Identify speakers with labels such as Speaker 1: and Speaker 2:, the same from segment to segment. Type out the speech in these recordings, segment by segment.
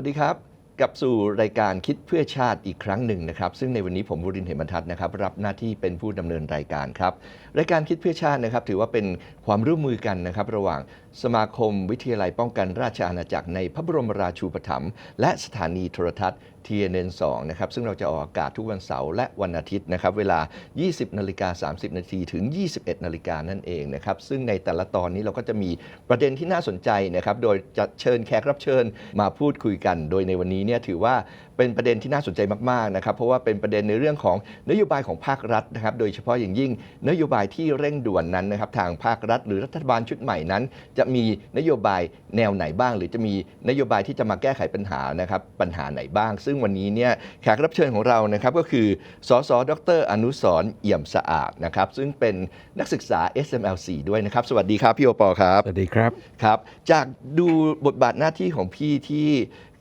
Speaker 1: สวัสดีครับกลับสู่รายการคิดเพื่อชาติอีกครั้งหนึ่งนะครับ ซึ่งในวันนี้ผมบุรินทร์เหมบรรทัดนะครับ รับหน้าที่เป็นผู้ดำเนินรายการครับ รายการคิดเพื่อชาตินะครับ ถือว่าเป็นความร่วมมือกันนะครับ ระหว่างสมาคมวิทยาลัยป้องกันราชอาณาจักรในพระบรมราชูปถัมภ์และสถานีโทรทัศน์ TNN 2นะครับซึ่งเราจะออกอากาศทุกวันเสาร์และวันอาทิตย์นะครับเวลา 20 นาฬิกา 30 นาทีถึง 21 นาฬิกานั่นเองนะครับซึ่งในแต่ละตอนนี้เราก็จะมีประเด็นที่น่าสนใจนะครับโดยจะเชิญแขกรับเชิญมาพูดคุยกัน โดยในวันนี้เนี่ยถือว่า เป็นประเด็นที่น่าสนใจมากๆนะครับเพราะว่าเป็นประเด็นในเรื่องของนโยบายของภาครัฐนะครับโดยเฉพาะอย่างยิ่งนโยบายที่เร่งด่วนนั้นนะครับทางภาครัฐ หรือรัฐบาลชุดใหม่นั้น จะมีนโยบายแนวไหนบ้าง หรือจะมีนโยบายที่จะมาแก้ไขปัญหานะครับปัญหาไหนบ้าง ซึ่งวันนี้เนี่ยแขกรับเชิญของเรานะครับก็คือสสดร อนุสรณ์เอี่ยมสะอาดนะครับซึ่งเป็นนักศึกษา SMLC ด้วยนะครับ สวัสดีครับพี่โอปอครับ
Speaker 2: สวัสดีครับ
Speaker 1: ครับ จากดูบทบาทหน้าที่ของพี่ที่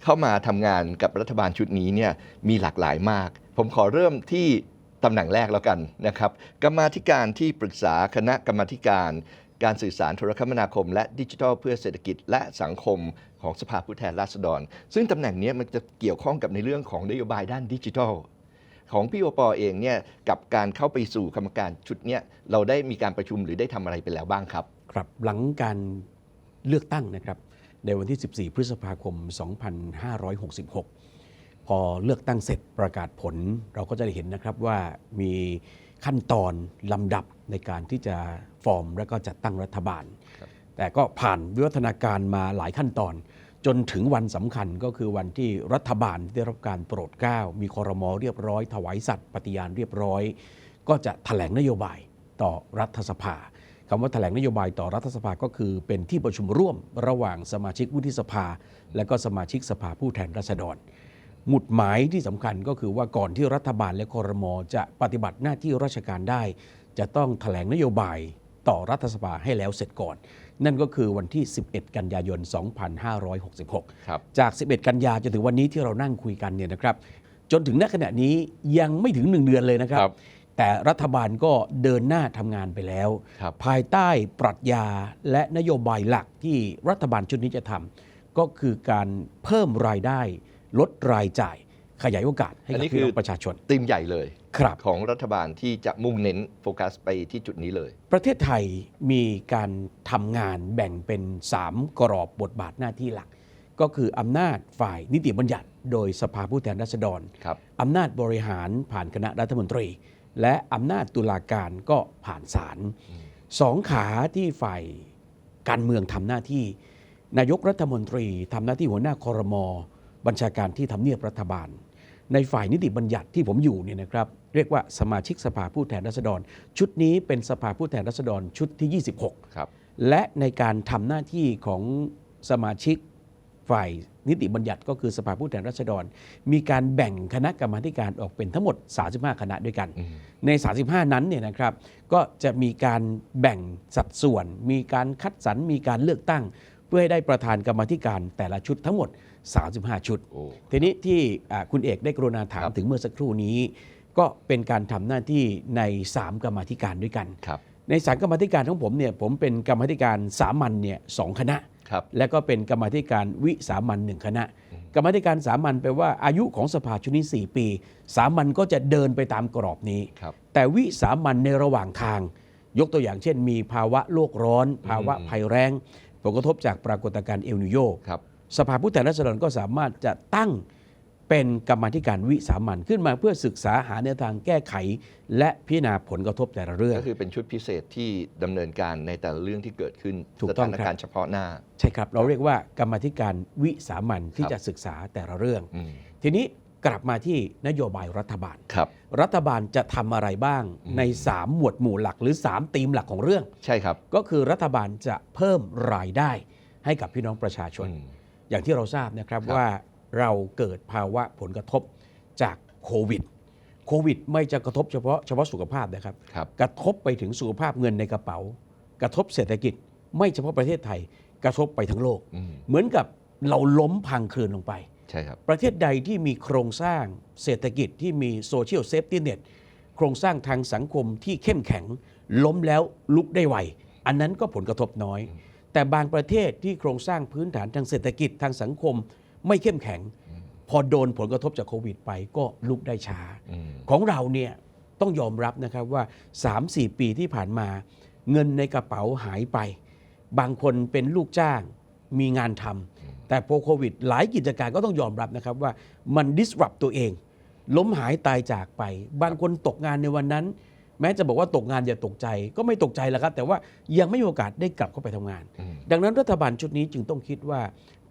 Speaker 1: เข้ามาทำงานกับรัฐบาลชุดนี้เนี่ยมีหลากหลายมาก ผมขอเริ่มที่ตำแหน่งแรกแล้วกันนะครับกรรมาธิการที่ปรึกษาคณะกรรมาธิการ การสื่อสารโทรคมนาคม และดิจิทัลเพื่อเศรษฐกิจและสังคมของสภาผู้แทนราษฎร ซึ่งตำแหน่งนี้มันจะเกี่ยวข้องกับในเรื่องของนโยบายด้านดิจิทัลของพี่โอปอเองเนี่ยกับการเข้าไปสู่กรรมการชุดเนี้ยเราได้มีการประชุมหรือได้ทำอะไรไปแล้วบ้างครับ
Speaker 2: ครับหลังการเลือกตั้งนะครับ ในวันที่ 14 พฤษภาคม 2566 พอเลือกตั้งเสร็จประกาศผล เราก็จะได้เห็นนะครับว่ามีขั้นตอนลำดับในการที่จะฟอร์มและก็จัดตั้งรัฐบาล
Speaker 1: ครับ
Speaker 2: แต่ก็ผ่านวิวัฒนาการมาหลายขั้นตอน จนถึงวันสำคัญก็คือวันที่รัฐบาลได้รับการโปรดเกล้า มีคอรมอเรียบร้อย ถวายสัตย์ปฏิญาณเรียบร้อย ก็จะแถลงนโยบายต่อรัฐสภา คำว่าแถลงนโยบายต่อรัฐสภาก็คือเป็นที่ประชุมร่วมระหว่างสมาชิกวุฒิสภา และก็สมาชิกสภาผู้แทนราษฎรหมุดหมายที่สำคัญก็คือว่าก่อนที่รัฐบาลและคอรมอจะปฏิบัติหน้าที่ราชการได้ จะต้องแถลงนโยบายต่อรัฐสภาให้แล้วเสร็จก่อน นั่นก็คือวันที่ 11 กันยายน 2566
Speaker 1: ครับ
Speaker 2: จาก 11 กันยาจนถึงวันนี้ที่เรานั่งคุยกันเนี่ยนะครับ จนถึงณขณะนี้ยังไม่ถึง 1 เดือนเลยนะครับ
Speaker 1: ครับ
Speaker 2: แต่รัฐบาลก็เดินหน้าทำงานไปแล้ว
Speaker 1: ครับ
Speaker 2: ภายใต้ปรัชญาและนโยบายหลักที่รัฐบาลชุดนี้จะทำก็คือการเพิ่มรายได้ ลดรายจ่าย ขยายโอกาสให้
Speaker 1: อัน
Speaker 2: กับ
Speaker 1: นี้
Speaker 2: พี่น้อ
Speaker 1: คือ
Speaker 2: งประชาชน
Speaker 1: ธีมใหญ่เลย
Speaker 2: ครับ
Speaker 1: ของรัฐบาลที่จะมุ่งเน้นโฟกัสไปที่จุดนี้เลย
Speaker 2: ประเทศไทยมีการทำงานแบ่งเป็น 3 กรอบบทบาทหน้าที่หลัก ก็คืออำนาจฝ่ายนิติบัญญัติ โดยสภาผู้แทนราษฎร
Speaker 1: ครับ
Speaker 2: อำนาจบริหารผ่านคณะรัฐมนตรี และอำนาจตุลาการก็ผ่านศาลสองขาที่ฝ่ายการเมืองทำหน้าที่ นายกรัฐมนตรีทำหน้าที่หัวหน้าคอรมอบัญชาการที่ทำเนียบรัฐบาล ในฝ่ายนิติบัญญัติที่ผมอยู่เนี่ยนะครับ เรียกว่าสมาชิกสภาผู้แทนราษฎร ชุดนี้เป็นสภาผู้แทนราษฎรชุดที่ 26
Speaker 1: ครับ
Speaker 2: และในการทำหน้าที่ของสมาชิก ฝ่ายนิติบัญญัติก็คือสภาผู้แทนราษฎร มีการแบ่งคณะกรรมาธิการออกเป็นทั้งหมด 35 คณะด้วยกัน
Speaker 1: อืม
Speaker 2: ใน 35 นั้นเนี่ยนะครับก็จะมีการแบ่งสัดส่วน มีการคัดสรรมีการเลือกตั้ง เพื่อให้ได้ประธานกรรมาธิการแต่ละชุดทั้งหมด 35 ชุด
Speaker 1: โอ้
Speaker 2: ทีนี้ที่อ่าคุณเอกได้กรุณาถาม
Speaker 1: ครับ
Speaker 2: ถึงเมื่อสักครู่นี้ ก็เป็นการทำหน้าที่ใน 3 กรรมาธิการด้วยกัน
Speaker 1: ครับ
Speaker 2: ในสารกรรมาธิการของผมเนี่ยผมเป็นกรรมาธิการสามัญเนี่ยสองคณะ
Speaker 1: ครับ
Speaker 2: และก็เป็นกรรมาธิการวิสามัญหนึ่งคณะ กรรมาธิการสามัญแปลว่าอายุของสภาชุดนี้ 4 ปี สามัญก็จะเดินไปตามกรอบนี้
Speaker 1: ครับ
Speaker 2: แต่วิสามัญในระหว่างทาง ยกตัวอย่างเช่น มีภาวะโลกร้อน ภาวะ
Speaker 1: อืม
Speaker 2: ภัยแรงผลกระทบจากปรากฏการณ์เอลนิโย
Speaker 1: ครับ
Speaker 2: สภาผู้แทนราษฎรก็สามารถจะตั้ง เป็นกรรมาธิการวิสามัญขึ้นมาเพื่อศึกษาหาแนวทางแก้ไข และพิจารณาผลกระทบแต่ละเรื่อง
Speaker 1: ก็คือเป็นชุดพิเศษที่ดำเนินการในแต่ละเรื่องที่เกิดขึ้น
Speaker 2: ถูก
Speaker 1: ส
Speaker 2: ต้อ
Speaker 1: ถางน
Speaker 2: ครับ
Speaker 1: การณ์เฉพาะหน้า
Speaker 2: ใช่ครับ เราเรียกว่ากรรมาธิการวิสามัญที่
Speaker 1: ครับ
Speaker 2: จะศึกษาแต่ละเรื่อง
Speaker 1: อืม
Speaker 2: ทีนี้กลับมาที่นโยบายรัฐบาล
Speaker 1: ครับ
Speaker 2: รัฐบาลจะทำอะไรบ้าง
Speaker 1: อืม
Speaker 2: ใน 3 หมวดหมู่หลักหรือ 3 ธีมหลักของเรื่อง
Speaker 1: ใช่ครับ
Speaker 2: ก็คือรัฐบาลจะเพิ่มรายได้ให้กับพี่น้องประชาชน
Speaker 1: อืม
Speaker 2: อย่างที่เราทราบนะครับ
Speaker 1: ครับ
Speaker 2: ว่า เราเกิดภาวะผลกระทบจากโควิดโควิด ไม่จะกระทบเฉพาะเฉพาะสุขภาพนะครับ
Speaker 1: ครับ
Speaker 2: กระทบไปถึงสุขภาพเงินในกระเป๋า กระทบเศรษฐกิจ ไม่เฉพาะประเทศไทย กระทบไปทั้งโลก
Speaker 1: อืม
Speaker 2: เหมือนกับเราล้มพังคลืนลงไป
Speaker 1: ใช่ครับ
Speaker 2: ประเทศใดที่มีโครงสร้างเศรษฐกิจที่มีโซเชียลเซฟตี้เน็ตโครงสร้างทางสังคมที่เข้มแข็ง ล้มแล้วลุกได้ไว อันนั้นก็ผลกระทบน้อย แต่บางประเทศที่โครงสร้างพื้นฐานทางเศรษฐกิจทางสังคม ไม่เข้มแข็ง พอโดนผลกระทบจากโควิดไปก็ลุกได้ช้า
Speaker 1: อืม
Speaker 2: ของเราเนี่ยต้องยอมรับนะครับว่า 3-4 ปีที่ผ่านมา เงินในกระเป๋าหายไป บางคนเป็นลูกจ้างมีงานทำแต่พอโควิด หลายกิจการก็ต้องยอมรับนะครับว่ามัน disrupt ตัวเอง ล้มหายตายจากไป บางคนตกงานในวันนั้น แม้จะบอกว่าตกงานอย่าตกใจ ก็ไม่ตกใจแล้วครับ แต่ว่ายังไม่มีโอกาสได้กลับเข้าไปทำงาน
Speaker 1: อืม
Speaker 2: ดังนั้นรัฐบาลชุดนี้จึงต้องคิดว่า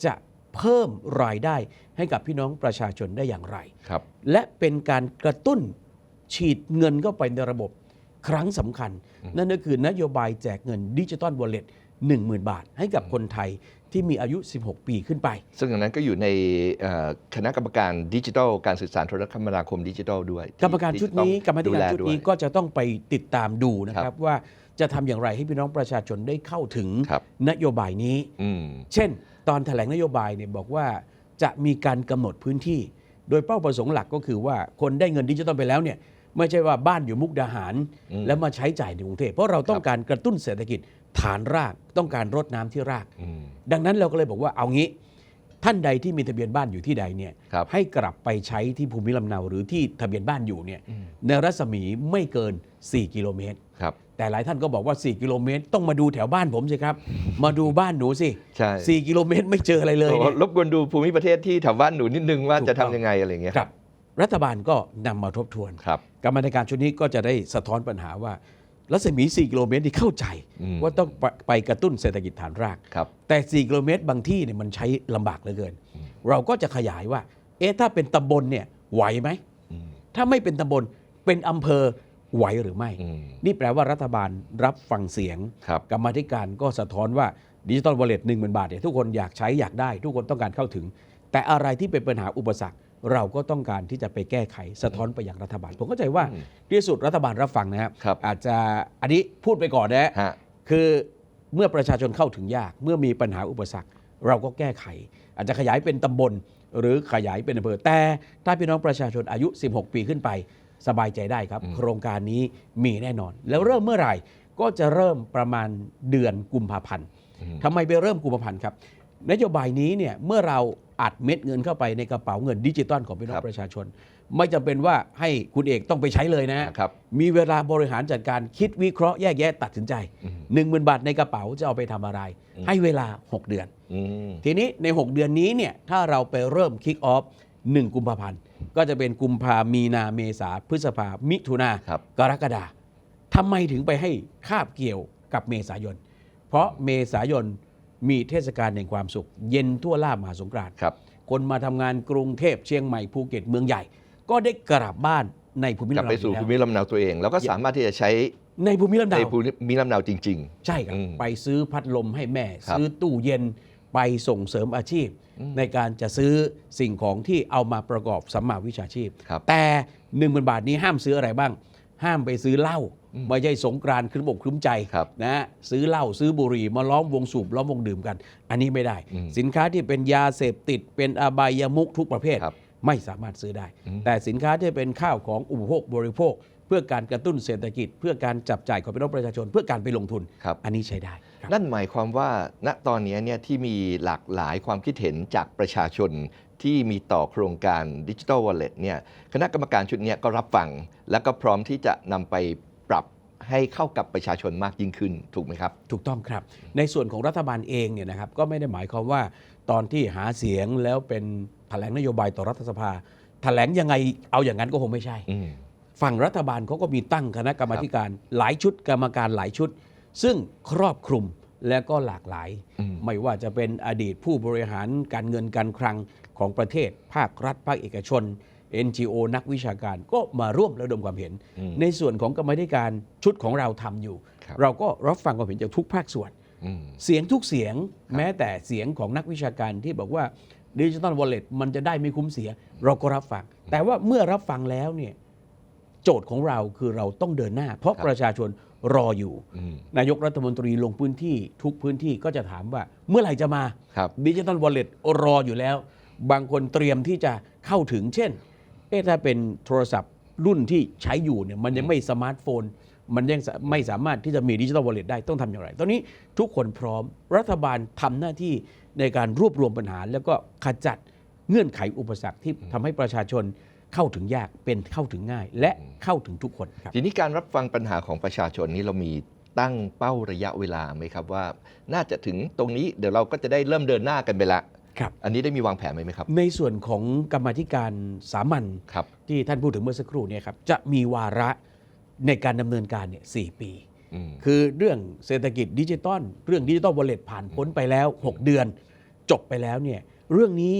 Speaker 2: จะ เพิ่มรายได้ให้กับพี่น้องประชาชนได้อย่างไร
Speaker 1: ครับ
Speaker 2: และเป็นการกระตุ้นฉีดเงินเข้าไปในระบบครั้งสำคัญ นั่นก็คือนโยบายแจกเงินดิจิตอลวอลเล็ต10,000 บาท ให้กับคนไทยที่มีอายุ 16 ปีขึ้นไป
Speaker 1: ซึ่งอันนั้นก็อยู่ในเอ่อคณะกรรมการดิจิทัล การสื่อสารโทรคมนาคมดิจิทัลด้วย
Speaker 2: กรรมการชุดนี้
Speaker 1: ที่
Speaker 2: กรรมธิการ
Speaker 1: แล
Speaker 2: ชุด
Speaker 1: วย
Speaker 2: นี้ก็จะต้องไปติดตามดูนะค
Speaker 1: ครั
Speaker 2: รับบว่าจะทำอย่างไรให้พี่น้องประชาชนได้เข้าถึง
Speaker 1: ครับ
Speaker 2: นโยบายนี้
Speaker 1: อืม
Speaker 2: เช่น ตอนแถลงนโยบายเนี่ยบอกว่าจะมีการกำหนดพื้นที่ โดยเป้าประสงค์หลักก็คือว่าคนได้เงินดิจิตอลไปแล้วเนี่ยไม่ใช่ว่าบ้านอยู่มุกดาหาร
Speaker 1: อืม
Speaker 2: แล้วมาใช้จ่ายในกรุงเทพเพราะเราต้อง
Speaker 1: ครับ
Speaker 2: การกระตุ้นเศรษฐกิจฐานรากต้องการรดน้ำที่ราก
Speaker 1: อืม
Speaker 2: ดังนั้นเราก็เลยบอกว่าเอางี้ ท่านใดที่มีทะเบียนบ้านอยู่ที่ใดเนี่ย
Speaker 1: ครับ
Speaker 2: ให้กลับไปใช้ที่ภูมิลำเนาหรือที่ทะเบียนบ้านอยู่เนี่ย
Speaker 1: อืม
Speaker 2: ในรัศมีไม่เกิน 4 กิโลเมตร
Speaker 1: ครับ
Speaker 2: แต่หลายท่านก็บอกว่า 4 กิโลเมตร ต้องมาดูแถวบ้านผมสิครับ มาดูบ้านหนูสิ
Speaker 1: ใช่
Speaker 2: 4กิโลเมตรไม่เจออะไรเลย
Speaker 1: โอ้
Speaker 2: เนี่ย
Speaker 1: รบกวนดูภูมิประเทศที่แถวบ้านหนูนิดนึงว่า
Speaker 2: ถูก
Speaker 1: จะ
Speaker 2: ต้
Speaker 1: ทำ
Speaker 2: อง
Speaker 1: ยังไงอะไรอย่างเงี้ย
Speaker 2: ครับ รัฐบาลก็นำมาทบทวน
Speaker 1: ครับ
Speaker 2: กรรมาธิการชุดนี้ก็จะได้สะท้อนปัญหาว่ารัศมี 4 กิโลเมตรที่เข้าใจ
Speaker 1: อืม
Speaker 2: ว่าต้องไปไปกระตุ้นเศรษฐกิจฐานราก
Speaker 1: ครับ
Speaker 2: แต่ 4 กิโลเมตรบางที่เนี่ยมันใช้ลำบากเหลือเกินเราก็จะขยายว่า เอ๊ะถ้าเป็นตำบลเนี่ยไหวไหม
Speaker 1: อืม
Speaker 2: ถ้าไม่เป็นตำบลเป็นอำเภอ ไหวหรือไม่
Speaker 1: อืม
Speaker 2: นี่แปลว่ารัฐบาลรับฟังเสียง
Speaker 1: ครับ
Speaker 2: กรรมาธิการก็สะท้อนว่าดิจิตอลวอลเล็ตหนึ่งหมื่นบาทเนี่ยทุกคนอยากใช้อยากได้ ทุกคนต้องการเข้าถึง แต่อะไรที่เป็นปัญหาอุปสรรค เราก็ต้องการที่จะไปแก้ไขสะท้อนไปยังรัฐบาล ผมเข้าใจว่า
Speaker 1: อืม
Speaker 2: ที่สุดรัฐบาลรับฟังนะครับ
Speaker 1: ครับ
Speaker 2: อาจจะอันนี้พูดไปก่อนนะ
Speaker 1: ฮะ
Speaker 2: คือเมื่อประชาชนเข้าถึงยากเมื่อมีปัญหาอุปสรรค เราก็แก้ไข อาจจะขยายเป็นตำบล หรือขยายเป็นอำเภอแต่ถ้าพี่น้องประชาชนอายุ 16 ปีขึ้นไป สบายใจได้ครับ
Speaker 1: อืม
Speaker 2: โครงการนี้มีแน่นอน แล้วเริ่มเมื่อไหร่ก็จะเริ่มประมาณเดือนกุมภาพันธ์
Speaker 1: อืม
Speaker 2: ทำไมไปเริ่มกุมภาพันธ์ครับ นโยบายนี้เนี่ยเมื่อเราอัดเม็ดเงินเข้าไปในกระเป๋าเงินดิจิตอลของพี่น้อ
Speaker 1: ครั
Speaker 2: ง
Speaker 1: บ
Speaker 2: ประชาชน ไม่จำเป็นว่าให้คุณเอกต้องไปใช้เลยนะ
Speaker 1: ครับ
Speaker 2: มีเวลาบริหารจัดการคิดวิเคราะห์แยกแยะตัดสินใจ
Speaker 1: อืม
Speaker 2: หนึ่งหมื่นบาทในกระเป๋าจะเอาไปทำอะไร
Speaker 1: อืม
Speaker 2: ให้เวลา 6 เดือน
Speaker 1: อืม
Speaker 2: ทีนี้ใน 6 เดือนนี้เนี่ยถ้าเราไปเริ่มคิกออฟ 1 กุมภาพันธ์ ก็จะเป็นกุมภามีนาเมษาพฤษภามิถุนา
Speaker 1: ครับ
Speaker 2: กรกฎาทำไมถึงไปให้คาบเกี่ยวกับเมษายน เพราะเมษายนมีเทศกาลแห่งความสุข เย็นทั่วล่ามหาสงกรานต์
Speaker 1: ครับ
Speaker 2: คนมาทำงานกรุงเทพเชียงใหม่ภูเก็ตเมืองใหญ่ ก็ได้กลับบ้านในภูมิ
Speaker 1: กลับ
Speaker 2: ลำเนา
Speaker 1: ไปสู่
Speaker 2: อยู่
Speaker 1: ภู
Speaker 2: แล้ว
Speaker 1: มิลำเนาตัวเอง แล้วก็สามารถที่จะใช้
Speaker 2: ในภูมิลำ
Speaker 1: ใน
Speaker 2: เนา
Speaker 1: ภูมิลำเนาจริง
Speaker 2: ใช่ครับ
Speaker 1: อืม
Speaker 2: ไปซื้อพัดลมให้แม่
Speaker 1: ครับ
Speaker 2: ซื้อตู้เย็น ไปส่งเสริมอาชีพ
Speaker 1: อืม
Speaker 2: ในการจะซื้อสิ่งของที่เอามาประกอบสัมมาวิชาชีพ
Speaker 1: ครับ
Speaker 2: แต่1 0,000บาทนี้ห้ามซื้ออะไรบ้าง ห้ามไปซื้อเหล้า
Speaker 1: อืม
Speaker 2: ไม่ใช่สงกรานต์ครึ้มอกครึ้มใจ
Speaker 1: ครับ
Speaker 2: นะซื้อเหล้าซื้อบุหรี่มาล้อมวงสูบล้อมวงดื่มกัน อันนี้ไม่ได้
Speaker 1: อืม
Speaker 2: สินค้าที่เป็นยาเสพติดเป็นอบายมุกทุกประเภท
Speaker 1: ครับ
Speaker 2: ไม่สามารถซื้อได้
Speaker 1: อืม
Speaker 2: แต่สินค้าที่เป็นข้าวของอุปโภคบริโภค เพื่อการกระตุ้นเศรษฐกิจ เพื่อการจับจ่ายของพี่น้องประชาชน เพื่อการไปลงทุน
Speaker 1: ครับ
Speaker 2: อันนี้ใช้ได้ครับ
Speaker 1: นั่นหมายความว่าณตอนนี้เนี่ยที่มีหลากหลายความคิดเห็นจากประชาชนที่มีต่อโครงการดิจิ t a ลวอลเล็ตเนี่ยคณะกรรมการชุดเนี้ยก็รับฟัง แล้วก็พร้อมที่จะนำไปปรับให้เข้ากับประชาชนมากยิ่งขึ้นถูกไหมครับ
Speaker 2: ถูกต้องครับ ในส่วนของรัฐบาลเองเนี่ยนะครับก็ไม่ได้หมายความว่าตอนที่หาเสียงแล้วเป็นแถลงนโยบายต่อรัฐสภา แถลงยังไงเอาอย่างนั้นก็คงไม่ใช่
Speaker 1: อืม
Speaker 2: ฝั่งรัฐบาลเขาก็มีตั้งคณะกรรมาธิการหลายชุดกรรมการหลายชุด ซึ่งครอบคลุมและก็หลากหลาย
Speaker 1: อืม
Speaker 2: ไม่ว่าจะเป็นอดีตผู้บริหารการเงินการคลังของประเทศ ภาครัฐ ภาคเอกชน NGO นักวิชาการก็มาร่วมระดมความเห็น
Speaker 1: อืม
Speaker 2: ในส่วนของกรรมาธิการชุดของเราทำอยู่
Speaker 1: ครับ
Speaker 2: เราก็รับฟังความเห็นจากทุกภาคส่วน
Speaker 1: อืม
Speaker 2: เสียงทุกเสียงแม้แต่เสียงของนักวิชาการที่บอกว่าดิจิ t a ลวอลเล็ตมันจะได้ไม่คุ้มเสีย เราก็รับฟัง แต่ว่าเมื่อรับฟังแล้วเนี่ยโจทย์ของเราคือเราต้องเดินหน้า เพราะ
Speaker 1: ครับ
Speaker 2: ประชาชน รออยู่
Speaker 1: อืม
Speaker 2: นายกรัฐมนตรีลงพื้นที่ทุกพื้นที่ก็จะถามว่า เมื่อไหร่จะมา
Speaker 1: ครับ
Speaker 2: ดิจิ t a ลวอลเล็ตรออยู่แล้ว บางคนเตรียมที่จะเข้าถึง เช่นเอ๊ะถ้าเป็นโทรศัพท์รุ่นที่ใช้อยู่เนี่ยมันยังไม่สมาร์ทโฟน มันยังสะไม่สามารถที่จะมีดิจิ t a ลวอลเล็ตได้ต้องทำอย่างไร ตอนนี้ทุกคนพร้อมรัฐบาลทำหน้าที่ในการรวบรวมปัญหา แล้วก็ขจัดเงื่อนไขอุปสรรคที่ทำให้ประชาชน เข้าถึงยากเป็นเข้าถึงง่าย และเข้าถึงทุกคนครับ
Speaker 1: ทีนี้การรับฟังปัญหาของประชาชนนี้เรามีตั้งเป้าระยะเวลาไหมครับว่า น่าจะถึงตรงนี้เดี๋ยวเราก็จะได้เริ่มเดินหน้ากันไปละ
Speaker 2: ครับ
Speaker 1: อันนี้ได้มีวางแผนไหมครับ
Speaker 2: ในส่วนของกรรมาธิการสามัญ
Speaker 1: ครับ
Speaker 2: ที่ท่านพูดถึงเมื่อสักครู่เนี่ยครับจะมีวาระในการดำเนินการเนี่ยสปี
Speaker 1: อืม
Speaker 2: คือเรื่องเศรษฐกิจดิจิตอลเรื่องดิจิตอลวอลเล็ตผ่านพ้นไปแล้ว 6 เดือน จบไปแล้วเนี่ยเรื่องนี้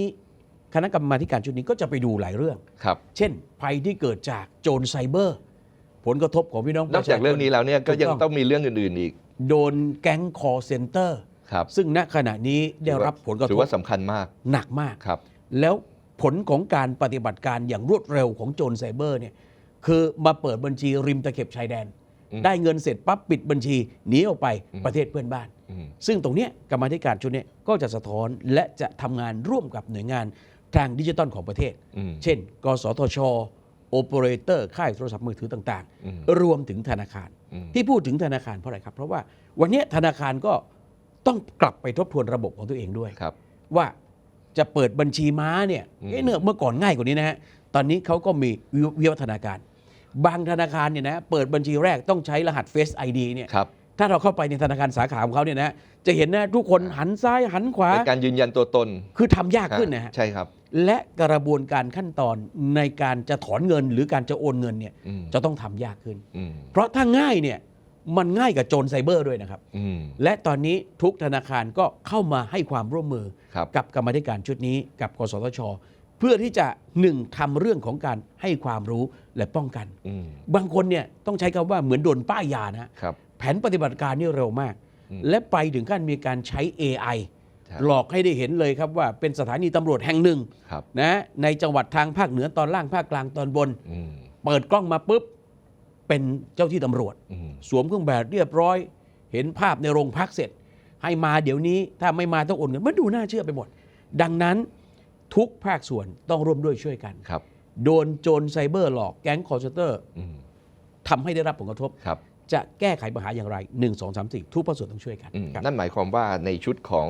Speaker 2: คณะกรรมาธิการชุดนี้ก็จะไปดูหลายเรื่อง
Speaker 1: ครับ
Speaker 2: เช่น ภัยที่เกิดจากโจรไซเบอร์ ผลกระทบของพี่น้องป
Speaker 1: นอก
Speaker 2: ระชา
Speaker 1: จาก
Speaker 2: ชน
Speaker 1: เรื่องนี้แล้วเนี่ยก็ยัง
Speaker 2: ถูกต้อง
Speaker 1: ต้องมีเรื่องอื่นๆอีก
Speaker 2: โดนแก๊งคอเซ็นเตอร์
Speaker 1: ครับ
Speaker 2: ซึ่งณขณะนี้ได้รับผลกระท
Speaker 1: ถือบว่าสำคัญมาก
Speaker 2: หนักมาก
Speaker 1: ครับ
Speaker 2: แล้วผลของการปฏิบัติการอย่างรวดเร็วของโจรไซเบอร์เนี่ยคือมาเปิดบัญชีริมตะเข็บชายแดน
Speaker 1: อืม
Speaker 2: ได้เงินเสร็จปั๊บปิดบัญชีหนีออกไป
Speaker 1: อืม
Speaker 2: ประเทศเพื่อนบ้าน
Speaker 1: อืม
Speaker 2: ซึ่งตรงเนี้ยกรรมาธิการชุดเนี้ยก็จะสะท้อนและจะทำงานร่วมกับหน่วยงาน ทางดิจิตอลของประเทศ
Speaker 1: อืม
Speaker 2: เช่น กสทช โอเปอเรเตอร์ ค่ายโทรศัพท์มือถือต่าง
Speaker 1: อืม
Speaker 2: ๆรวมถึงธนาคาร
Speaker 1: อืม
Speaker 2: ที่พูดถึงธนาคารเพราะอะไรครับ เพราะว่าวันเนี้ยธนาคารก็ต้องกลับไปทบทวนระบบของตัวเองด้วย
Speaker 1: ครับ
Speaker 2: ว่าจะเปิดบัญชีม้าเนี่ย
Speaker 1: อืม
Speaker 2: เอ๊ะเนื่อเมื่อก่อนง่ายกว่านี้นะฮะ ตอนนี้เขาก็มีวิวิวัฒนาการ บางธนาคารเนี่ยนะเปิดบัญชีแรกต้องใช้รหัส Face ID เนี่ย
Speaker 1: ครับ
Speaker 2: ถ้าเราเข้าไปในธนาคารสาขาของเขาเนี่ยนะจะเห็นนะทุกคนหันซ้ายหันขวา
Speaker 1: ในการยืนยันตัวตน
Speaker 2: คือทำยากขึ้นนะฮะ
Speaker 1: ใช่ครับ
Speaker 2: และกระบวนการขั้นตอนในการจะถอนเงินหรือการจะโอนเงินเนี่ย
Speaker 1: อืม
Speaker 2: จะต้องทำยากขึ้น
Speaker 1: อืม
Speaker 2: เพราะถ้าง่ายเนี่ยมันง่ายกับโจรไซเบอร์ด้วยนะครับ
Speaker 1: อืม
Speaker 2: และตอนนี้ทุกธนาคารก็เข้ามาให้ความร่วมมือ
Speaker 1: ครับ
Speaker 2: กับกรรมาธิการชุดนี้กับกสทช เพื่อที่จะหนึ่งทำเรื่องของการให้ความรู้และป้องกัน
Speaker 1: อืม
Speaker 2: บางคนเนี่ยต้องใช้คำว่าเหมือนโดนป้ายยานะฮะ
Speaker 1: ครับ
Speaker 2: แผนปฏิบัติการนี่เร็วมาก
Speaker 1: อืม
Speaker 2: และไปถึงขั้นมีการใช้ AI
Speaker 1: ครับ
Speaker 2: หลอกให้ได้เห็นเลยครับว่าเป็นสถานีตำรวจแห่งหนึ่ง
Speaker 1: ครับ
Speaker 2: นะในจังหวัดทางภาคเหนือตอนล่างภาคกลางตอนบน
Speaker 1: อืม
Speaker 2: เปิดกล้องมาปุ๊บ เป็นเจ้าที่ตำรวจ
Speaker 1: อืม
Speaker 2: สวมเครื่องแบบเรียบร้อย เห็นภาพในโรงพักเสร็จ ให้มาเดี๋ยวนี้ถ้าไม่มาต้องโอนเงินมันดูน่าเชื่อไปหมด ดังนั้นทุกภาคส่วนต้องร่วมด้วยช่วยกัน
Speaker 1: ครับ
Speaker 2: โดนโจรไซเบอร์หลอกแก๊งคอร์เซนเตอร์
Speaker 1: อืม
Speaker 2: ทำให้ได้รับผลกระทบ
Speaker 1: ครับ
Speaker 2: จะแก้ไขปัญหาอย่างไร 1 2 3 4 ทุกภาคส่วนต้องช่วยกัน
Speaker 1: อืม
Speaker 2: ครับ
Speaker 1: นั่นหมายความว่าในชุดของ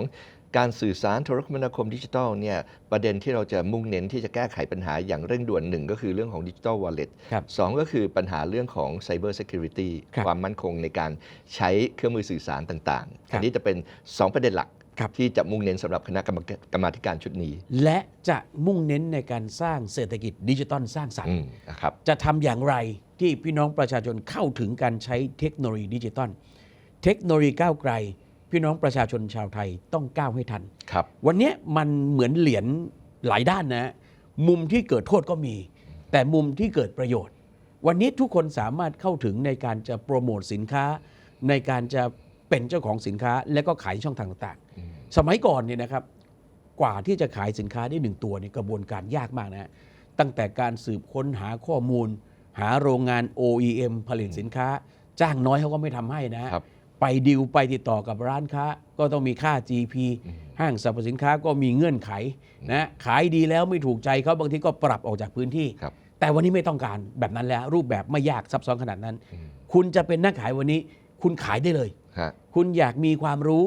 Speaker 1: การสื่อสารโทรคมนาคมดิจิทัลเนี่ยประเด็นที่เราจะมุ่งเน้นที่จะแก้ไขปัญหาอย่างเร่งด่วนหนึ่งก็คือเรื่องของดิจิทัลวอลเล็ต
Speaker 2: ครับ
Speaker 1: สองก็คือปัญหาเรื่องของไซเบอร์เซ u r i t y
Speaker 2: ครับ
Speaker 1: ความมั่นคงในการใช้เครื่องมือสื่อสารต่างๆ
Speaker 2: ครับ
Speaker 1: อันนี้จะเป็น 2 ประเด็นหลัก
Speaker 2: ครับ
Speaker 1: ที่จะมุ่งเน้นสำหรับคณะกรรมการกรรมาธิการชุดนี้
Speaker 2: และจะมุ่งเน้นในการสร้างเศรษฐกิจดิจิตอลสร้างสรร
Speaker 1: อื
Speaker 2: ค์
Speaker 1: มนะครับ
Speaker 2: จะทำอย่างไร ที่พี่น้องประชาชนเข้าถึงการใช้เทคโนโลยีดิจิตอลเทคโนโลยีก้าวไกล พี่น้องประชาชนชาวไทยต้องก้าวให้ทัน
Speaker 1: ครับ
Speaker 2: วันเนี้ยมันเหมือนเหรียญหลายด้านนะ มุมที่เกิดโทษก็มี แต่มุมที่เกิดประโยชน์ วันนี้ทุกคนสามารถเข้าถึงในการจะโปรโมทสินค้า ในการจะเป็นเจ้าของสินค้า และก็ขายช่องทางต่าง
Speaker 1: อืม
Speaker 2: ๆสมัยก่อนเนี่ยนะครับกว่าที่จะขายสินค้าได้หนึ่งตัวเนี่ยกระบวนการยากมากนะฮะตั้งแต่การสืบค้นหาข้อมูล หาโรงงาน OEM ผลิตสินค้า จ้างน้อยเขาก็ไม่ทำให้นะฮะ
Speaker 1: ครับ
Speaker 2: ไปดิวไปติดต่อกับร้านค้า ก็ต้องมีค่า GP
Speaker 1: อืม
Speaker 2: ห้างสรรพสินค้าก็มีเงื่อนไขนะขายดีแล้วไม่ถูกใจเขาบางทีก็ปรับออกจากพื้นที่
Speaker 1: ครับ
Speaker 2: แต่วันนี้ไม่ต้องการแบบนั้นแล้ว รูปแบบไม่ยากซับซ้อนขนาดนั้น
Speaker 1: อืม
Speaker 2: คุณจะเป็นนักขายวันนี้ คุณขายได้เลย
Speaker 1: ฮะ
Speaker 2: คุณอยากมีความรู้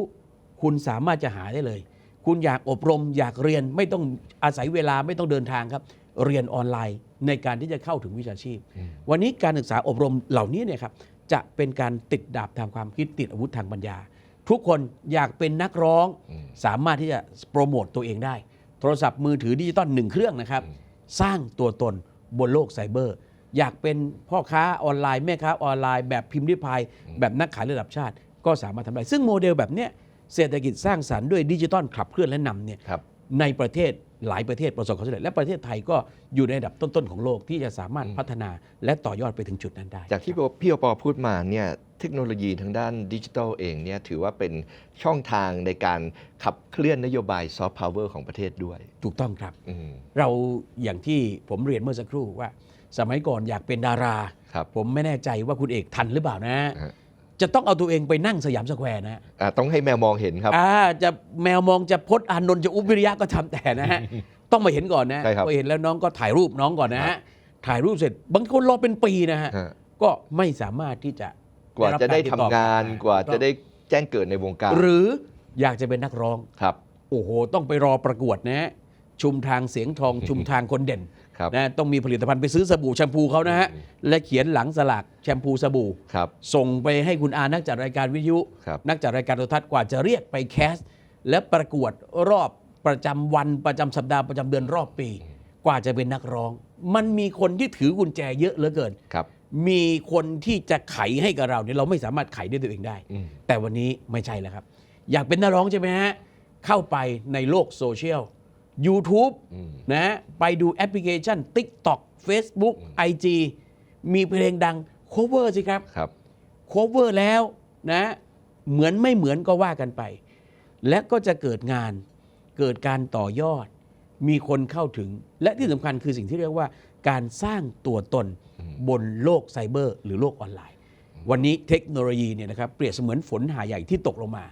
Speaker 2: คุณสามารถจะหาได้เลย คุณอยากอบรม อยากเรียนไม่ต้องอาศัยเวลาไม่ต้องเดินทางครับ เรียนออนไลน์ ในการที่จะเข้าถึงวิชาชีพ
Speaker 1: อืม
Speaker 2: วันนี้การศึกษาอบรมเหล่านี้เนี่ยครับจะเป็นการติดดาบทางความคิดติดอาวุธทางปัญญา ทุกคนอยากเป็นนักร้อง
Speaker 1: อืม
Speaker 2: สามารถที่จะโปรโมตตัวเองได้ โทรศัพท์มือถือดิจิตอลหนึ่งเครื่องนะครับ
Speaker 1: อืม
Speaker 2: สร้างตัวตนบนโลกไซเบอร์ อยากเป็นพ่อค้าออนไลน์แม่ค้าออนไลน์แบบพิมพ์ริพายแบบนักขายระดับชาติ ก็สามารถทำได้ ซึ่งโมเดลแบบเนี้ยเศรษฐกิจสร้างสรรค์ด้วยดิจิตอลขับเคลื่อนและนำเนี่ย
Speaker 1: ครับ
Speaker 2: ในประเทศ หลายประเทศประสบความสำเร็จและประเทศไทยก็อยู่ในอันดับต้น ๆ ของโลกที่จะสามารถพัฒนาและต่อยอดไปถึงจุดนั้นได้
Speaker 1: จากที่พี่โอปอพูดมาเนี่ยเทคโนโลยีทางด้านดิจิทัลเองเนี่ยถือว่าเป็นช่องทางในการขับเคลื่อนนโยบายซอฟต์พาวเวอร์ของประเทศด้วย
Speaker 2: ถูกต้องครับ
Speaker 1: อืม
Speaker 2: เราอย่างที่ผมเรียนเมื่อสักครู่ว่า สมัยก่อนอยากเป็นดารา
Speaker 1: ครับ
Speaker 2: ผมไม่แน่ใจว่าคุณเอกทันหรือเปล่านะ
Speaker 1: ฮะ
Speaker 2: จะต้องเอาตัวเองไปนั่งสยามสแควร์นะ
Speaker 1: อ่าต้องให้แมวมองเห็นครับ
Speaker 2: อ่าจะแมวมองจะพดอานนท์จะอุบวิริยะก็ทำแต่นะฮะ ต้องมาเห็นก่อนนะ
Speaker 1: ใช่ครับ
Speaker 2: พอเห็นแล้วน้องก็ถ่ายรูปน้องก่อนนะ
Speaker 1: ครั
Speaker 2: ฮะ
Speaker 1: บ
Speaker 2: ถ่ายรูปเสร็จบางคนรอเป็นปีนะฮะ
Speaker 1: ฮะ
Speaker 2: ก็ไม่สามารถที่จะ
Speaker 1: กว่าจะได้ทำงาน
Speaker 2: รับ
Speaker 1: กว่า
Speaker 2: ติดต่
Speaker 1: จะได้แจ้งเกิดในวงการ
Speaker 2: หรืออยากจะเป็นนักร้อง
Speaker 1: ครับ
Speaker 2: โอ้โห ต้องไปรอประกวดนะฮะชุมทางเสียงทอง ชุมทางคนเด่น
Speaker 1: ครับ
Speaker 2: นะต้องมีผลิตภัณฑ์ไปซื้อสบู่แชมพูเขานะฮะ
Speaker 1: อืม
Speaker 2: และเขียนหลังสลากแชมพูสบู่
Speaker 1: ครับ
Speaker 2: ส่งไปให้คุณอานักจัดรายการวิทยุ
Speaker 1: ครับ
Speaker 2: นักจัดรายการโทรทัศน์กว่าจะเรียกไปแคส และประกวดรอบประจำวันประจำสัปดาห์ประจำเดือนรอบปี กว่าจะเป็นนักร้อง มันมีคนที่ถือกุญแจเยอะเหลือเกิน
Speaker 1: ครับ
Speaker 2: มีคนที่จะไขให้กับเราเนี่ยเราไม่สามารถไขด้วยตัวเองได้
Speaker 1: อืม
Speaker 2: แต่วันนี้ไม่ใช่แล้วครับ อยากเป็นนักร้องใช่ไหมฮะเข้าไปในโลกโซเชียล YouTube
Speaker 1: อืม
Speaker 2: นะฮะไปดูแอปพลิเคชัน TikTok Facebook IG มีเพลงดัง cover สิครับ
Speaker 1: ครับ
Speaker 2: cover แล้วนะ เหมือนไม่เหมือนก็ว่ากันไป และก็จะเกิดงานเกิดการต่อยอด มีคนเข้าถึง และที่สำคัญคือสิ่งที่เรียกว่า การสร้างตัวตนบนโลกไซเบอร์ หรือโลกออนไลน์ วันนี้เทคโนโลยีเนี่ยนะครับเปรียบเสมือนฝนหาใหญ่ที่ตกลงมา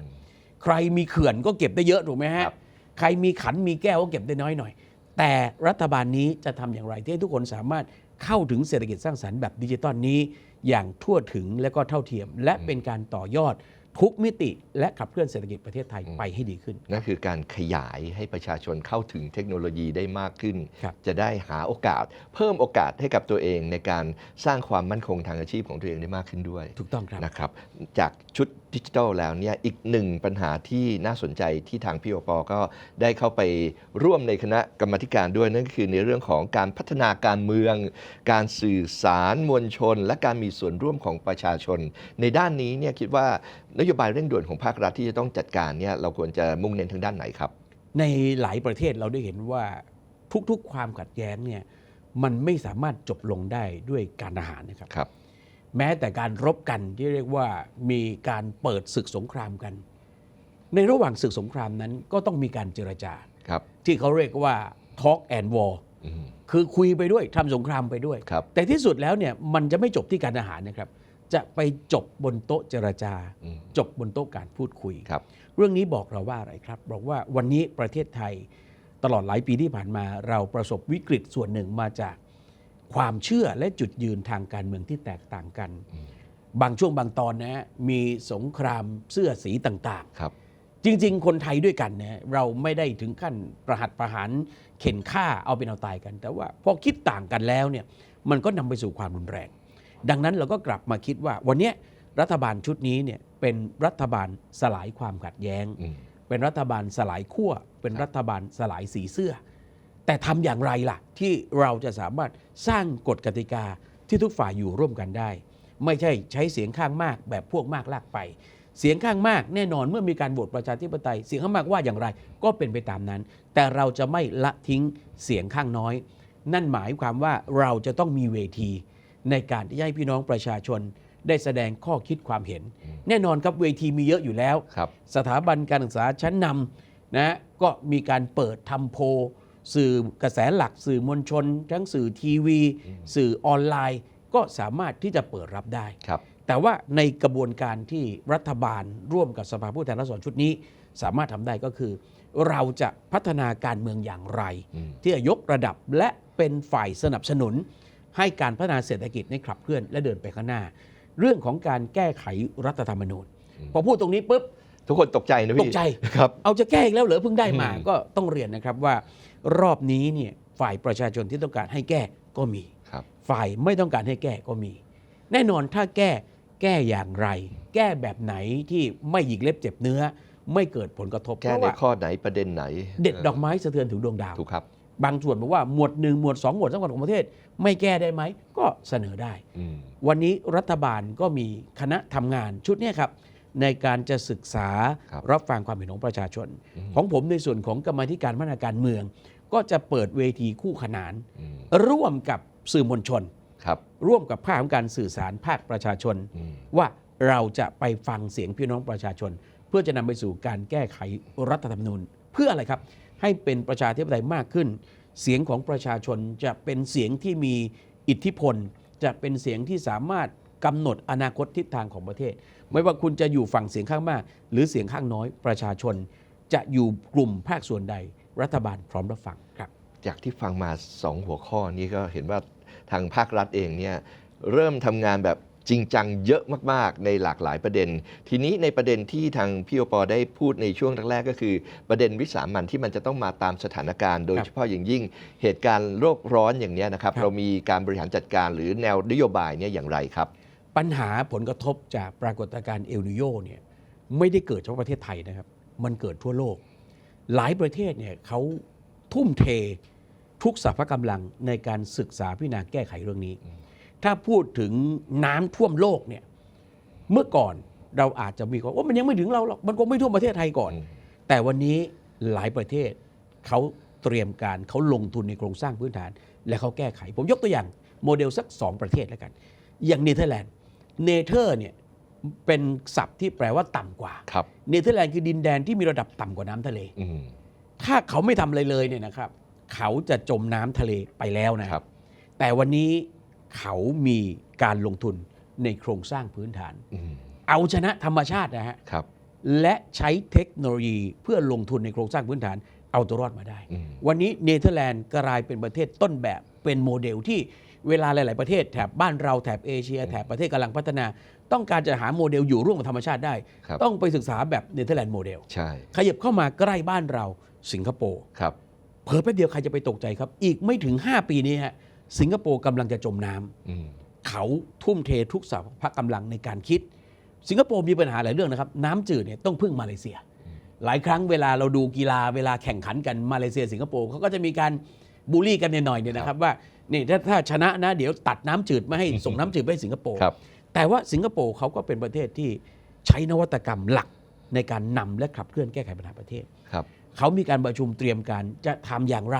Speaker 2: ใครมีเขื่อนก็เก็บได้เยอะถูกไหมฮะ
Speaker 1: ครับ
Speaker 2: ใครมีขันมีแก้วก็เก็บได้น้อยหน่อย แต่รัฐบาลนี้จะทำอย่างไรที่ให้ทุกคนสามารถเข้าถึงเศรษฐกิจสร้างสรรค์แบบดิจิตอลนี้อย่างทั่วถึงและก็เท่าเทียม และเป็นการต่อยอดทุกมิติและขับเคลื่อนเศรษฐกิจประเทศไทยไปให้ดีขึ้น
Speaker 1: นั่นคือการขยายให้ประชาชนเข้าถึงเทคโนโลยีได้มากขึ้น
Speaker 2: ครับ
Speaker 1: จะได้หาโอกาส เพิ่มโอกาสให้กับตัวเองในการสร้างความมั่นคงทางอาชีพของตัวเองได้มากขึ้นด้วย
Speaker 2: ถูกต้องครับ
Speaker 1: นะครับ จากชุด ดิจิทัลแล้วเนี่ยอีกหนึ่งปัญหาที่น่าสนใจที่ทางพี่โอปอก็ได้เข้าไปร่วมในคณะกรรมาธิการด้วยนั่นก็คือในเรื่องของการพัฒนาการเมือง การสื่อสารมวลชน และการมีส่วนร่วมของประชาชน ในด้านนี้เนี่ยคิดว่านโยบายเร่งด่วนของภาครัฐที่จะต้องจัดการเนี่ยเราควรจะมุ่งเน้นทางด้านไหนครับ
Speaker 2: ในหลายประเทศเราได้เห็นว่าทุกๆ ความขัดแย้งเนี่ยมันไม่สามารถจบลงได้ด้วยการอาหารนะครับ
Speaker 1: ครับ
Speaker 2: แม้แต่การรบกันที่เรียกว่ามีการเปิดศึกสงครามกัน ในระหว่างศึกสงครามนั้นก็ต้องมีการเจรจา
Speaker 1: ครับ
Speaker 2: ที่เขาเรียกว่า talk and war
Speaker 1: อืม
Speaker 2: คือคุยไปด้วยทำสงครามไปด้วย
Speaker 1: ครับ
Speaker 2: แต่ที่สุดแล้วเนี่ยมันจะไม่จบที่การอาหารนะครับ จะไปจบบนโต๊ะเจรจา
Speaker 1: อืม
Speaker 2: จบบนโต๊ะการพูดคุย
Speaker 1: ครับ
Speaker 2: เรื่องนี้บอกเราว่าอะไรครับ บอกว่าวันนี้ประเทศไทยตลอดหลายปีที่ผ่านมาเราประสบวิกฤตส่วนหนึ่งมาจาก ความเชื่อและจุดยืนทางการเมืองที่แตกต่างกัน บางช่วงบางตอนนะฮะมีสงครามเสื้อสีต่าง
Speaker 1: ครับ
Speaker 2: ๆจริง ๆ คนไทยด้วยกันนะฮะเราไม่ได้ถึงขั้นประหัตประหารเข็นฆ่าเอาเป็นเอาตายกัน แต่ว่าพอคิดต่างกันแล้วเนี่ยมันก็นำไปสู่ความรุนแรง ดังนั้นเราก็กลับมาคิดว่าวันเนี้ยรัฐบาลชุดนี้เนี่ยเป็นรัฐบาลสลายความขัดแย้ง
Speaker 1: อืม
Speaker 2: เป็นรัฐบาลสลายขั้วเป็นรัฐบาลสลายสีเสื้อ แต่ทำอย่างไรล่ะ ที่เราจะสามารถสร้างกฎกติกาที่ทุกฝ่ายอยู่ร่วมกันได้ ไม่ใช่ใช้เสียงข้างมากแบบพวกมากลากไป เสียงข้างมากแน่นอนเมื่อมีการโหวตประชาธิปไตย เสียงข้างมากว่าอย่างไร ก็เป็นไปตามนั้น แต่เราจะไม่ละทิ้งเสียงข้างน้อย นั่นหมายความว่าเราจะต้องมีเวที ในการที่จะให้พี่น้องประชาชนได้แสดงข้อคิดความเห็น แน่นอนครับเวทีมีเยอะอยู่แล้ว
Speaker 1: ครับ
Speaker 2: สถาบันการศึกษาชั้นนำนะก็มีการเปิดทำโพล สื่อกระแสหลักสื่อมวลชน ทั้งสื่อทีวี สื่อออนไลน์ก็สามารถที่จะเปิดรับได้
Speaker 1: ครับ
Speaker 2: แต่ว่าในกระบวนการที่รัฐบาลร่วมกับสภาผู้แทนราษฎรชุดนี้ สามารถทำได้ก็คือ เราจะพัฒนาการเมืองอย่างไร
Speaker 1: อืม
Speaker 2: ที่จะยกระดับและเป็นฝ่ายสนับสนุน ให้การพัฒนาเศรษฐกิจในขับเคลื่อนและเดินไปข้างหน้า เรื่องของการแก้ไขรัฐธรรมนูญ พอพูดตรงนี้ปุ๊บ
Speaker 1: ทุกคนตกใจนะพี่
Speaker 2: ตกใจ
Speaker 1: ครับ
Speaker 2: เอาจะแก้อีกแล้วเหรอเพิ่งได้มา
Speaker 1: อืม
Speaker 2: ก็ต้องเรียนนะครับว่า รอบนี้เนี่ยฝ่ายประชาชนที่ต้องการให้แก้ก็มี
Speaker 1: ครับ
Speaker 2: ฝ่ายไม่ต้องการให้แก้ก็มี แน่นอนถ้าแก้แก้อย่างไร แก้แบบไหนที่ไม่หยิกเล็บเจ็บเนื้อ ไม่เกิดผลกระทบ
Speaker 1: แก้
Speaker 2: เพราะ
Speaker 1: ใน
Speaker 2: ว่า
Speaker 1: ข้อไหนประเด็นไหน
Speaker 2: เด็ดดอกไม้สะเทือนถึงดวงดาว
Speaker 1: ถูกครับ
Speaker 2: บางส่วนบอกว่าหมวดหนึ่งหมวดสองหมวดสำคัญของประเทศ ไม่แก้ได้ไหมก็เสนอได้
Speaker 1: อืม
Speaker 2: วันนี้รัฐบาลก็มีคณะทำงานชุดเนี้ครับ ในการจะศึกษา
Speaker 1: ครับ
Speaker 2: รับฟังความเห็นของประชาชน
Speaker 1: อืม
Speaker 2: ของผมในส่วนของกรรมาธิการพัฒนาการเมือง ก็จะเปิดเวทีคู่ขนาน
Speaker 1: อืม
Speaker 2: ร่วมกับสื่อมวลชน
Speaker 1: ครับ
Speaker 2: ร่วมกับภาคของการสื่อสารภาคประชาชน
Speaker 1: อืม
Speaker 2: ว่าเราจะไปฟังเสียงพี่น้องประชาชน เพื่อจะนำไปสู่การแก้ไขรัฐธรรมนูญ เพื่ออะไรครับ ให้เป็นประชาธิปไตยมากขึ้น เสียงของประชาชนจะเป็นเสียงที่มีอิทธิพล จะเป็นเสียงที่สามารถกำหนดอนาคตทิศทางของประเทศ ไม่ว่าคุณจะอยู่ฝั่งเสียงข้างมาก หรือเสียงข้างน้อยประชาชน จะอยู่กลุ่มภาคส่วนใด รัฐบาลพร้อมรับฟังครับ
Speaker 1: จากที่ฟังมาสองหัวข้อนี้ก็เห็นว่าทางภาครัฐเองเนี่ยเริ่มทำงานแบบจริงจังเยอะมาก ๆ ในหลากหลายประเด็น ทีนี้ในประเด็นที่ทางพี่โอปอได้พูดในช่วงแรกๆ ก็คือ ประเด็นวิสามันที่มันจะต้องมาตามสถานการณ์ โดย
Speaker 2: ครับ
Speaker 1: เฉพาะอย่างยิ่งเหตุการณ์โลกร้อนอย่างเนี้ยนะครับ
Speaker 2: ครับ
Speaker 1: เรามีการบริหารจัดการหรือแนวนโยบายเนี่ยอย่างไรครับ
Speaker 2: ปัญหาผลกระทบจากปรากฏการณ์เอลนิโยเนี่ยไม่ได้เกิดเฉพาะประเทศไทยนะครับ มันเกิดทั่วโลก หลายประเทศเนี่ยเขาทุ่มเททุกสรรพกำลังในการศึกษาพิจารณาแก้ไขเรื่องนี้ ถ้าพูดถึงน้ำท่วมโลกเนี่ยเมื่อก่อนเราอาจจะมีความว่ามันยังไม่ถึงเราหรอกมันคงไม่ท่วมประเทศไทยก่อน
Speaker 1: อืม
Speaker 2: แต่วันนี้หลายประเทศเขาเตรียมการเขาลงทุนในโครงสร้างพื้นฐาน และเขาแก้ไข ผมยกตัวอย่างโมเดลสักสองประเทศแล้วกัน อย่างเนเธอร์แลนด์ เนเธอร์เนี่ยเป็นศัพท์ที่แปลว่าต่ำกว่า
Speaker 1: ครับ
Speaker 2: เนเธอร์แลนด์คือดินแดนที่มีระดับต่ำกว่าน้ำทะเล
Speaker 1: อืม
Speaker 2: ถ้าเขาไม่ทำอะไรเลยเนี่ยนะครับ เขาจะจมน้ำทะเลไปแล้วนะครับ แต่วันนี้เขามีการลงทุนในโครงสร้างพื้นฐาน
Speaker 1: อืม
Speaker 2: เอาชนะธรรมชาตินะฮะ
Speaker 1: ครับ
Speaker 2: และใช้เทคโนโลยีเพื่อลงทุนในโครงสร้างพื้นฐานเอาตัวรอดมาได้
Speaker 1: อืม
Speaker 2: วันนี้เนเธอร์แลนด์กลายเป็นประเทศต้นแบบเป็นโมเดลที่ เวลาหลาย ๆ ประเทศแถบบ้านเราแถบเอเชีย แถบประเทศกำลังพัฒนา ต้องการจะหาโมเดลอยู่ร่วมกับธรรมชาติได้
Speaker 1: ครับ
Speaker 2: ต้องไปศึกษาแบบเนเธอร์แลนด์โมเดล
Speaker 1: ใช่
Speaker 2: ขยับเข้ามาใกล้บ้านเราสิงคโปร์
Speaker 1: ครับ
Speaker 2: เผลอแป๊บเดียวใครจะไปตกใจครับ อีกไม่ถึง 5 ปีนี้ฮะสิงคโปร์กำลังจะจมน้ำ
Speaker 1: อืม
Speaker 2: เขาทุ่มเททุกสรรพกำลังในการคิด สิงคโปร์มีปัญหาหลายเรื่องนะครับ น้ำจืดเนี่ยต้องพึ่งมาเลเซีย หลายครั้งเวลาเราดูกีฬาเวลาแข่งขันกันมาเลเซีย สิงคโปร์เขาก็จะมีการบูลลี่กันหน่อยๆเนี่ยนะครับว่า นี่ถ้าถ้าชนะนะเดี๋ยวตัดน้ำจืดไม่ให้ส่งน้ำจืดไปให้สิงคโปร์
Speaker 1: ครับ
Speaker 2: แต่ว่าสิงคโปร์เขาก็เป็นประเทศที่ใช้นวัตกรรมหลักในการนำและขับเคลื่อนแก้ไขปัญหาประเทศ
Speaker 1: ครับ
Speaker 2: เขามีการประชุมเตรียมการจะทำอย่างไร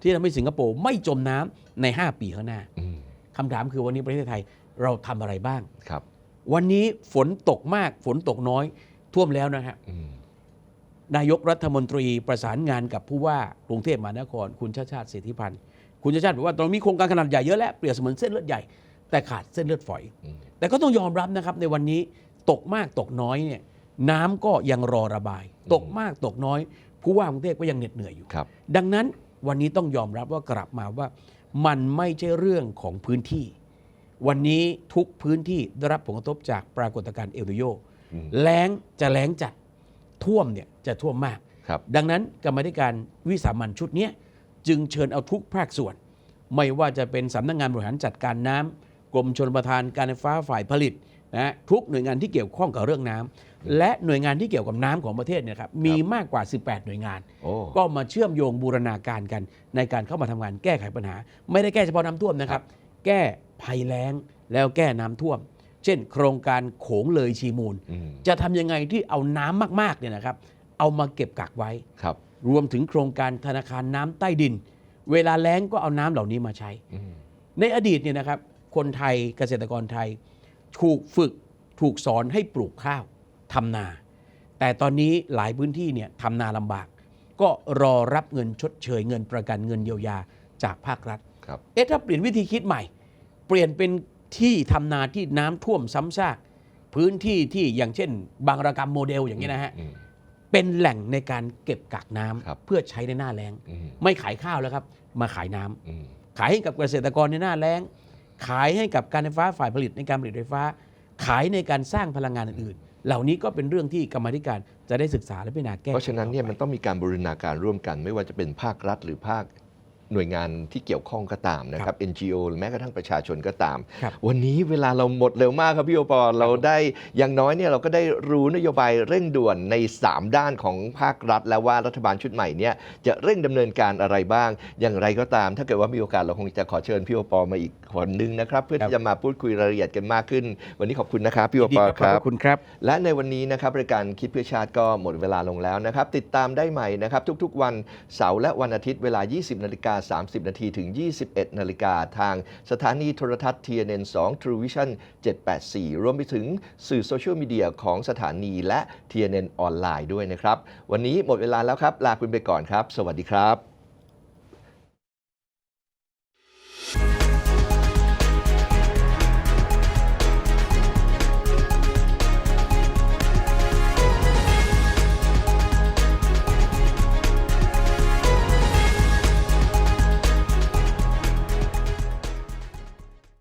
Speaker 2: ที่ทำให้สิงคโปร์ไม่จมน้ำใน 5 ปีข้างหน้า
Speaker 1: อืม
Speaker 2: คำถามคือวันนี้ประเทศไทยเราทำอะไรบ้าง
Speaker 1: ครับ
Speaker 2: วันนี้ฝนตกมากฝนตกน้อยท่วมแล้วนะฮะ
Speaker 1: อืม
Speaker 2: นายกรัฐมนตรีประสานงานกับผู้ว่ากรุงเทพมหานคร คุณชาติชาติเศรษฐิพันธ์ คุณชาติชาติบอกว่าตอนนี้มีโครงการขนาดใหญ่เยอะแล้วเปรียบเสมือนเส้นเลือดใหญ่ แต่ขาดเส้นเลือดฝอย
Speaker 1: อืม
Speaker 2: แต่ก็ต้องยอมรับนะครับในวันนี้ตกมากตกน้อยเนี่ยน้ำก็ยังรอระบาย ตกมากตกน้อยผู้ว่ากรุงเทพก็ยังเหน็ดเหนื่อยอยู่
Speaker 1: ครับ
Speaker 2: ดังนั้นวันนี้ต้องยอมรับว่ากลับมาว่ามันไม่ใช่เรื่องของพื้นที่ วันนี้ทุกพื้นที่ได้รับผลกระทบจากปรากฏการณ์เอลนิโย
Speaker 1: อืม
Speaker 2: แล้งจะแล้งจัดท่วมเนี่ยจะท่วมมาก
Speaker 1: ครับ
Speaker 2: ดังนั้นกรรมาธิการวิสามันชุดเนี้ย จึงเชิญเอาทุกภาคส่วน ไม่ว่าจะเป็นสำนักงานบริหารจัดการน้ำกรมชลประทานการไฟฟ้าฝ่ายผลิตนะฮะทุกหน่วยงานที่เกี่ยวข้องกับเรื่องน้ำและหน่วยงานที่เกี่ยวกับน้ำของประเทศเนี่ยครับมีมากกว่า 18 หน่วยงาน
Speaker 1: โอ้
Speaker 2: ก็มาเชื่อมโยงบูรณาการกัน ในการเข้ามาทำงานแก้ไขปัญหา ไม่ได้แก้เฉพาะน้ำท่วมนะครับ แก้ภัยแล้งแล้วแก้น้ำท่วม เช่น โครงการโขงเลยชีมูล
Speaker 1: อืม
Speaker 2: จะทำยังไงที่เอาน้ำมากๆเนี่ยนะครับ เอามาเก็บกักไว้
Speaker 1: ค รับ
Speaker 2: รวมถึงโครงการธนาคารน้ำใต้ดิน เวลาแล้งก็เอาน้ำเหล่านี้มาใช้
Speaker 1: อืม
Speaker 2: ในอดีตเนี่ยนะครับ คนไทยเกษตรกรไทย ถูกฝึกถูกสอนให้ปลูกข้าวทำนา แต่ตอนนี้หลายพื้นที่เนี่ยทำนาลำบาก ก็รอรับเงินชดเชยเงินประกันเงินเยียวยาจากภาครัฐ
Speaker 1: ครับ
Speaker 2: เอ๊ะถ้าเปลี่ยนวิธีคิดใหม่ เปลี่ยนเป็นที่ทำนาที่น้ำท่วมซ้ำซาก พื้นที่ที่อย่างเช่น บางระกรรมโมเดลอย่างนี้ยนะฮะ
Speaker 1: อืม
Speaker 2: เป็นแหล่งในการเก็บกักน้ำ
Speaker 1: ครับ
Speaker 2: เพื่อใช้ในหน้าแล้ง
Speaker 1: อืม
Speaker 2: ไม่ขายข้าวแล้วครับ มาขายน้ำ
Speaker 1: อืม
Speaker 2: ขายให้กับเกษตรกรในหน้าแล้ง ขายให้กับการไฟฟ้าฝ่ายผลิตในการผลิตไฟฟ้า ขายในการสร้างพลังงานอื่นๆ เหล่านี้ก็เป็นเรื่องที่กรรมาธิการจะได้ศึกษาและพิจารณาแก้ไข
Speaker 1: เพราะฉะนั้นเนี่ย
Speaker 2: ต่อไป
Speaker 1: มันต้องมีการบูรณาการร่วมกัน ไม่ว่าจะเป็นภาครัฐหรือภาค หน่วยงานที่เกี่ยวข้องก็ตามนะครับ NGO หรือแม้กระทั่งประชาชนก็ตาม
Speaker 2: ครับ
Speaker 1: วันนี้เวลาเราหมดเร็วมากครับพี่โอปอเราได้อย่างน้อยเนี่ยเราก็ได้รู้นโยบายเร่งด่วนใน 3 ด้านของภาครัฐ แล้วว่ารัฐบาลชุดใหม่เนี่ยจะเร่งดำเนินการอะไรบ้าง อย่างไรก็ตาม ถ้าเกิดว่ามีโอกาสเราคงจะขอเชิญพี่โอปอมาอีกคนนึงนะครับ เพื่อที่จะมาพูดคุยรายละเอียดกันมากขึ้น วันนี้ขอบคุณนะครับพี่โอ
Speaker 2: ดี
Speaker 1: ปอ
Speaker 2: ครับ
Speaker 1: ครั
Speaker 2: ข
Speaker 1: บ
Speaker 2: อบคุณครับ
Speaker 1: และในวันนี้นะครับรายการคิดเพื่อชาติก็หมดเวลาลงแล้วนะครับติดตามได้ใหม่นะครับทุกๆ วันเสาร์และวันอาทิตย์เวลา 20นาฬิกา30 นาทีถึง 21 นาฬิกาทางสถานีโทรทัศน์ TNN 2 True Vision 784 รวมไปถึงสื่อโซเชียลมีเดียของสถานีและ TNN ออนไลน์ด้วยนะครับ วันนี้หมดเวลาแล้วครับ ลาคุณไปก่อนครับ สวัสดีครับ